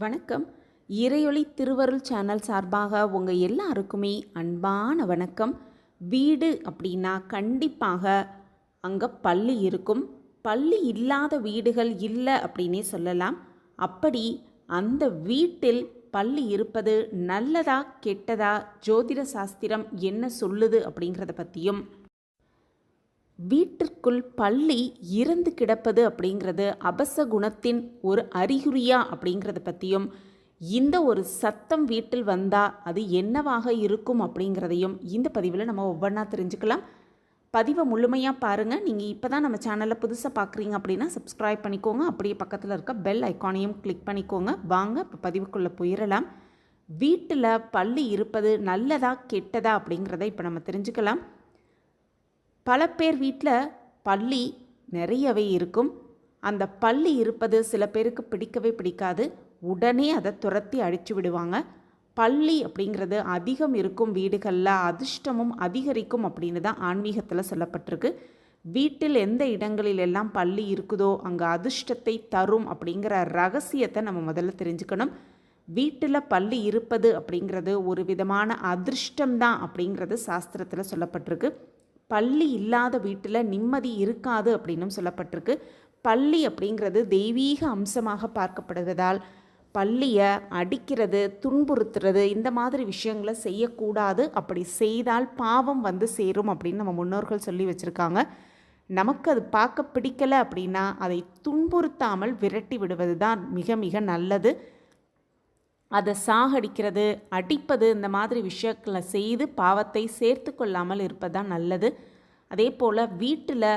வணக்கம். இறையொளி திருவருள் சேனல் சார்பாக உங்கள் எல்லாருக்குமே அன்பான வணக்கம். வீடு அப்படின்னா கண்டிப்பாக அங்கே பள்ளி இருக்கும். பள்ளி இல்லாத வீடுகள் இல்லை அப்படின்னே சொல்லலாம். அப்படி அந்த வீட்டில் பள்ளி இருப்பது நல்லதா கெட்டதா ஜோதிட சாஸ்திரம் என்ன சொல்லுது அப்படிங்கிறத பற்றியும் வீட்டிற்குள் பள்ளி இறந்து கிடப்பது அப்படிங்கிறது அபச குணத்தின் ஒரு அறிகுறியா அப்படிங்கிறத பற்றியும் இந்த ஒரு சத்தம் வீட்டில் வந்தால் அது என்னவாக இருக்கும் அப்படிங்கிறதையும் இந்த பதிவில் நம்ம ஒவ்வொன்றா தெரிஞ்சுக்கலாம். பதிவை முழுமையாக பாருங்கள் நீங்கள் இப்போ தான் நம்ம சேனலை புதுசாக பார்க்குறீங்க அப்படின்னா சப்ஸ்கிரைப் பண்ணிக்கோங்க. அப்படியே பக்கத்தில் இருக்க பெல் ஐக்கானையும் கிளிக் பண்ணிக்கோங்க. வாங்க இப்போ பதிவுக்குள்ளே போயிடலாம் வீட்டில் பள்ளி இருப்பது நல்லதா கெட்டதா அப்படிங்கிறத இப்போ நம்ம தெரிஞ்சுக்கலாம். பல பேர் வீட்டில் பள்ளி நிறையவே இருக்கும். அந்த பள்ளி இருப்பது சில பேருக்கு பிடிக்கவே பிடிக்காது. உடனே அதை துரத்தி அழிச்சு விடுவாங்க. பள்ளி அப்படிங்கிறது அதிகம் இருக்கும் வீடுகளில் அதிர்ஷ்டமும் அதிகரிக்கும் அப்படின்னு தான் ஆன்மீகத்தில் சொல்லப்பட்டிருக்கு. வீட்டில் எந்த இடங்களில் எல்லாம் பள்ளி இருக்குதோ அங்கே அதிர்ஷ்டத்தை தரும் அப்படிங்கிற ரகசியத்தை நம்ம முதல்ல தெரிஞ்சுக்கணும். வீட்டில் பள்ளி இருப்பது அப்படிங்கிறது ஒரு விதமான அதிர்ஷ்டம் தான் அப்படிங்கிறது சாஸ்திரத்தில் சொல்லப்பட்டிருக்கு. பள்ளி இல்லாத வீட்டில் நிம்மதி இருக்காது அப்படின்னும் சொல்லப்பட்டிருக்கு. பள்ளி அப்படிங்கிறது தெய்வீக அம்சமாக பார்க்கப்படுவதால் பள்ளியை அடிக்கிறது துன்புறுத்துறது இந்த மாதிரி விஷயங்களை செய்யக்கூடாது. அப்படி செய்தால் பாவம் வந்து சேரும் அப்படின்னு நம்ம முன்னோர்கள் சொல்லி வச்சுருக்காங்க. நமக்கு அது பார்க்க பிடிக்கலை அப்படின்னா அதை துன்புறுத்தாமல் விரட்டி விடுவது தான் மிக மிக நல்லது. அதை சாகடிக்கிறது அடிப்பது இந்த மாதிரி விஷயங்களை செய்து பாவத்தை சேர்த்து கொள்ளாமல் இருப்பது தான் நல்லது. அதே போல் வீட்டில்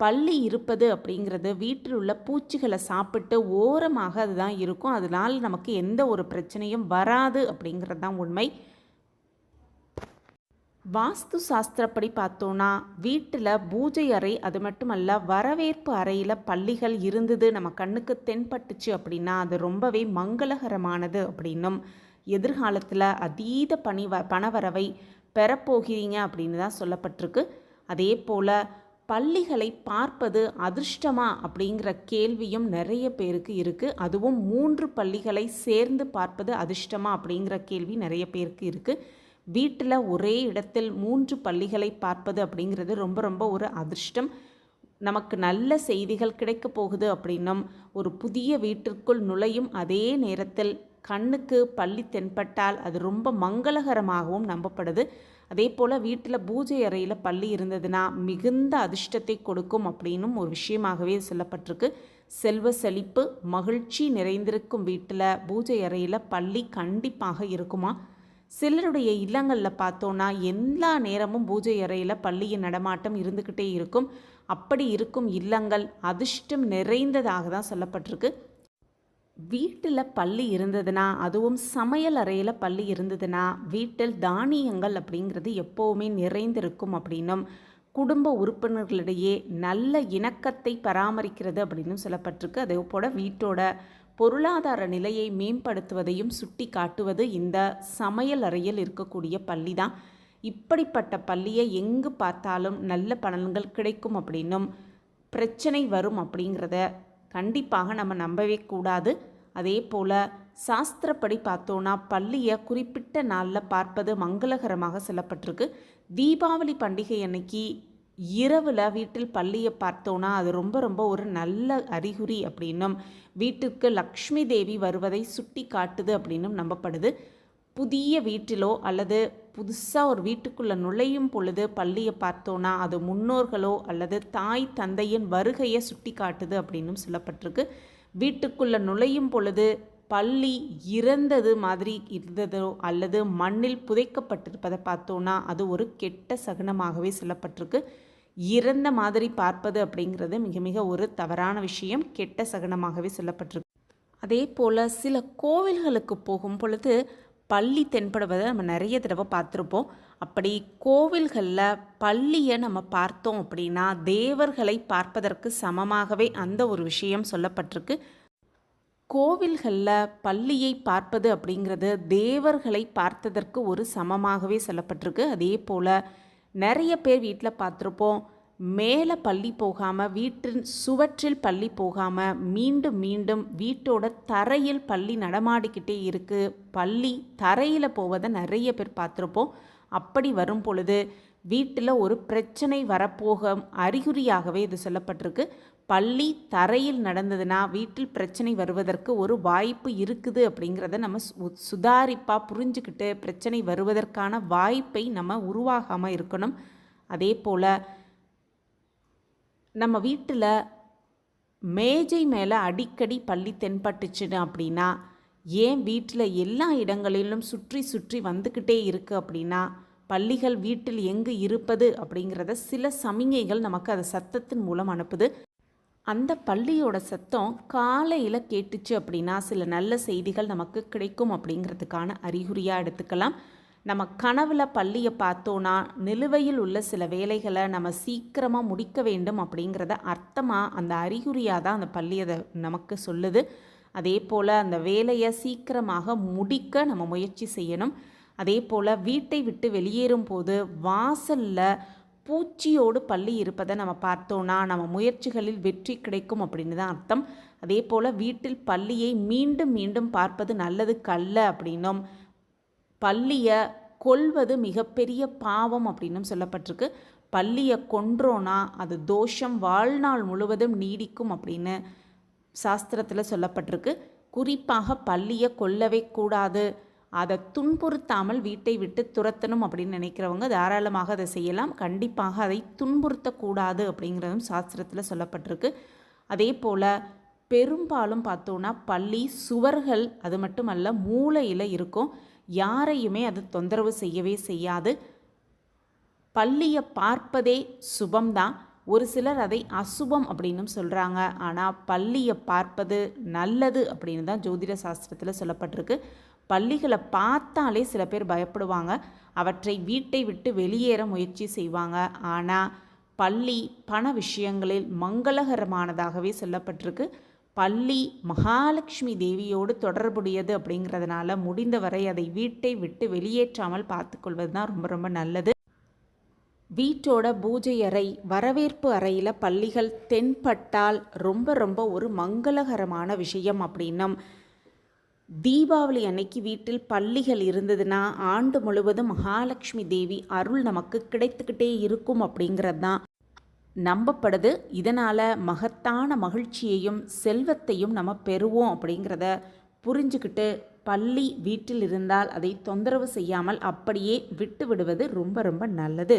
பள்ளி இருப்பது அப்படிங்கிறது வீட்டில் உள்ள பூச்சிகளை சாப்பிட்டு ஓரமாக அதுதான் இருக்கும். அதனால் நமக்கு எந்த ஒரு பிரச்சனையும் வராது அப்படிங்கிறது தான் உண்மை. வாஸ்து சாஸ்திரப்படி பார்த்தோன்னா வீட்டில் பூஜை அறை அது மட்டுமல்ல வரவேற்பு அறையில் பள்ளிகள் இருந்தது நம்ம கண்ணுக்கு தென்பட்டுச்சு அப்படின்னா அது ரொம்பவே மங்களகரமானது அப்படின்னும். எதிர்காலத்தில் அதீத பணி வ பணவரவை பெறப்போகிறீங்க அப்படின்னு தான் சொல்லப்பட்டிருக்கு. அதே போல் பள்ளிகளை பார்ப்பது அதிர்ஷ்டமா அப்படிங்கிற கேள்வியும் நிறைய பேருக்கு இருக்குது அதுவும் மூன்று பள்ளிகளை சேர்ந்து பார்ப்பது அதிர்ஷ்டமா அப்படிங்கிற கேள்வி நிறைய பேருக்கு இருக்குது வீட்டில் ஒரே இடத்தில் மூன்று பள்ளிகளை பார்ப்பது அப்படிங்கிறது ரொம்ப ரொம்ப ஒரு அதிர்ஷ்டம். நமக்கு நல்ல செய்திகள் கிடைக்க போகுது அப்படின்னும் ஒரு புதிய வீட்டிற்குள் நுழையும் அதே நேரத்தில் கண்ணுக்கு பள்ளி தென்பட்டால் அது ரொம்ப மங்களகரமாகவும் நம்பப்படுது. அதே போல் வீட்டில் பூஜை அறையில் பள்ளி இருந்ததுன்னா மிகுந்த அதிர்ஷ்டத்தை கொடுக்கும் அப்படின்னும் ஒரு விஷயமாகவே சொல்லப்பட்டிருக்கு. செல்வ செழிப்பு மகிழ்ச்சி நிறைந்திருக்கும் வீட்டில் பூஜை அறையில் பள்ளி கண்டிப்பாக இருக்குமா? சிலருடைய இல்லங்களில் பார்த்தோன்னா எல்லா நேரமும் பூஜை அறையில் பள்ளியின் நடமாட்டம் இருந்துக்கிட்டே இருக்கும். அப்படி இருக்கும் இல்லங்கள் அதிர்ஷ்டம் நிறைந்ததாக தான் சொல்லப்பட்டிருக்கு. வீட்டில் பள்ளி இருந்ததுன்னா அதுவும் சமையல் அறையில் பள்ளி இருந்ததுன்னா வீட்டில் தானியங்கள் அப்படிங்கிறது எப்போவுமே நிறைந்திருக்கும் அப்படின்னும் குடும்ப உறுப்பினர்களிடையே நல்ல இணக்கத்தை பராமரிக்கிறது அப்படின்னு சொல்லப்பட்டிருக்கு. அதே போல் வீட்டோட பொருளாதார நிலையை மேம்படுத்துவதையும் சுட்டி காட்டுவது இந்த சமையல் அறையில் இருக்கக்கூடிய பள்ளி தான் இப்படிப்பட்ட பள்ளியை எங்கு பார்த்தாலும் நல்ல பலன்கள் கிடைக்கும் அப்படின்னும் பிரச்சனை வரும் அப்படிங்கிறத கண்டிப்பாக நம்ம நம்பவே கூடாது. அதே போல் சாஸ்திரப்படி பார்த்தோன்னா பள்ளியை குறிப்பிட்ட நாளில் பார்ப்பது மங்களகரமாக சொல்லப்பட்டிருக்கு. தீபாவளி பண்டிகை அன்னைக்கு இரவில் வீட்டில் பள்ளியை பார்த்தோன்னா அது ரொம்ப ரொம்ப ஒரு நல்ல அறிகுறி அப்படின்னும். வீட்டுக்கு லக்ஷ்மி தேவி வருவதை சுட்டி காட்டுது அப்படின்னும் நம்பப்படுது. புதிய வீட்டிலோ அல்லது புதுசாக ஒரு வீட்டுக்குள்ளே நுழையும் பொழுது பள்ளியை பார்த்தோன்னா அது முன்னோர்களோ அல்லது தாய் தந்தையின் வருகையை சுட்டி காட்டுது அப்படின்னும் சொல்லப்பட்டிருக்கு. வீட்டுக்குள்ளே நுழையும் பொழுது பள்ளி இறந்தது மாதிரி இருந்ததோ அல்லது மண்ணில் புதைக்கப்பட்டிருப்பதை பார்த்தோன்னா அது ஒரு கெட்ட சகுனமாகவே சொல்லப்பட்டிருக்கு. இறந்த மாதிரி பார்ப்பது அப்படிங்கிறது மிக மிக ஒரு தவறான விஷயம் கெட்ட சகுனமாகவே சொல்லப்பட்டிருக்கு. அதே போல் சில கோவில்களுக்கு போகும் பொழுது பள்ளி தென்படுவதை நம்ம நிறைய தடவை பார்த்துருப்போம். அப்படி கோவில்களில் பள்ளியை நம்ம பார்த்தோம் அப்படின்னா தேவர்களை பார்ப்பதற்கு சமமாகவே அந்த ஒரு விஷயம் சொல்லப்பட்டிருக்கு. கோவில்களில் பள்ளியை பார்ப்பது அப்படிங்கிறது தேவர்களை பார்த்ததற்கு ஒரு சமமாகவே சொல்லப்பட்டிருக்கு. அதே போல் நிறைய பேர் வீட்டில் பார்த்துருப்போம் மேலே பள்ளி போகாமல் வீட்டின் சுவற்றில் பள்ளி போகாமல் மீண்டும் மீண்டும் வீட்டோட தரையில் பள்ளி நடமாடிக்கிட்டே இருக்குது பள்ளி தரையில் போவதை நிறைய பேர் பார்த்துருப்போம். அப்படி வரும் பொழுது வீட்டில் ஒரு பிரச்சனை வரப்போக அறிகுறியாகவே இது சொல்லப்பட்டிருக்கு. பள்ளி தரையில் நடந்ததுன்னா வீட்டில் பிரச்சனை வருவதற்கு ஒரு வாய்ப்பு இருக்குது அப்படிங்கிறத நம்ம சு- புரிஞ்சுக்கிட்டு பிரச்சனை வருவதற்கான வாய்ப்பை நம்ம உருவாகாமல் இருக்கணும். அதே போல் நம்ம வீட்டில் மேஜை மேலே அடிக்கடி பள்ளி தென்பட்டுச்சுன்னு அப்படின்னா ஏன் வீட்டில் எல்லா இடங்களிலும் சுற்றி சுற்றி வந்துக்கிட்டே இருக்குது அப்படின்னா பள்ளிகள் வீட்டில் எங்கு இருப்பது அப்படிங்கிறத சில சமிகைகள் நமக்கு அது சத்தத்தின் மூலம் அனுப்புது. அந்த பள்ளியோட சத்தம் காலையில் கேட்டுச்சு அப்படின்னா சில நல்ல செய்திகள் நமக்கு கிடைக்கும் அப்படிங்கிறதுக்கான அறிகுறியாக எடுத்துக்கலாம். நம்ம கனவுல பள்ளியை பார்த்தோன்னா நிலுவையில் உள்ள சில வேலைகளை நம்ம சீக்கிரமாக முடிக்க வேண்டும் அப்படிங்கிறத அர்த்தமாக அந்த அறிகுறியாக தான் அந்த பள்ளி அதை நமக்கு சொல்லுது. அதே போல் அந்த வேலையை சீக்கிரமாக முடிக்க நம்ம முயற்சி செய்யணும். அதே போல் வீட்டை விட்டு வெளியேறும் போது வாசலில் பூச்சியோடு பள்ளி இருப்பதை நம்ம பார்த்தோன்னா நம்ம முயற்சிகளில் வெற்றி கிடைக்கும் அப்படின்னு தான் அர்த்தம். அதே போல் வீட்டில் பள்ளியை மீண்டும் மீண்டும் பார்ப்பது நல்லது கல்ல அப்படின்னும் பள்ளியை கொல்வது மிகப்பெரிய பாவம் அப்படின்னும் சொல்லப்பட்டிருக்கு. பள்ளியை கொன்றோன்னா அது தோஷம் வாழ்நாள் முழுவதும் நீடிக்கும் அப்படின்னு சாஸ்திரத்தில் சொல்லப்பட்டிருக்கு. குறிப்பாக பள்ளியை கொல்லவே கூடாது. அதை துன்புறுத்தாமல் வீட்டை விட்டு துரத்தணும் அப்படின்னு நினைக்கிறவங்க தாராளமாக அதை செய்யலாம். கண்டிப்பாக அதை துன்புறுத்தக்கூடாது அப்படிங்கிறதும் சாஸ்திரத்தில் சொல்லப்பட்டிருக்கு. அதே போல் பெரும்பாலும் பார்த்தோன்னா பள்ளி சுவர்கள் அது மட்டுமல்ல மூளையில் இருக்கும். யாரையுமே அது தொந்தரவு செய்யவே செய்யாது. பள்ளியை பார்ப்பதே சுபம்தான். ஒரு சிலர் அதை அசுபம் அப்படின்னும் சொல்கிறாங்க ஆனால் பள்ளியை பார்ப்பது நல்லது அப்படின்னு தான் ஜோதிட சாஸ்திரத்தில் சொல்லப்பட்டிருக்கு. பள்ளிகளை பார்த்தாலே சில பேர் பயப்படுவாங்க. அவற்றை வீட்டை விட்டு வெளியேற முயற்சி செய்வாங்க. ஆனால் பள்ளி பண விஷயங்களில் மங்களகரமானதாகவே சொல்லப்பட்டிருக்கு. பள்ளி மகாலட்சுமி தேவியோடு தொடர்புடையது அப்படிங்கிறதுனால முடிந்தவரை அதை வீட்டை விட்டு வெளியேற்றாமல் பார்த்துக்கொள்வது தான் ரொம்ப ரொம்ப நல்லது. வீட்டோட பூஜை அறை வரவேற்பு அறையில் பள்ளிகள் தென்பட்டால் ரொம்ப ரொம்ப ஒரு மங்களகரமான விஷயம் அப்படின்னும் தீபாவளி அன்னைக்கு வீட்டில் பள்ளிகள் இருந்ததுன்னா ஆண்டு முழுவதும் மகாலட்சுமி தேவி அருள் நமக்கு கிடைத்துக்கிட்டே இருக்கும் அப்படிங்கிறது தான் நம்பப்படுது. இதனால் மகத்தான மகிழ்ச்சியையும் செல்வத்தையும் நம்ம பெறுவோம் அப்படிங்கிறத புரிஞ்சுக்கிட்டு பள்ளி வீட்டில் இருந்தால் அதை தொந்தரவு செய்யாமல் அப்படியே விட்டு விடுவது ரொம்ப ரொம்ப நல்லது.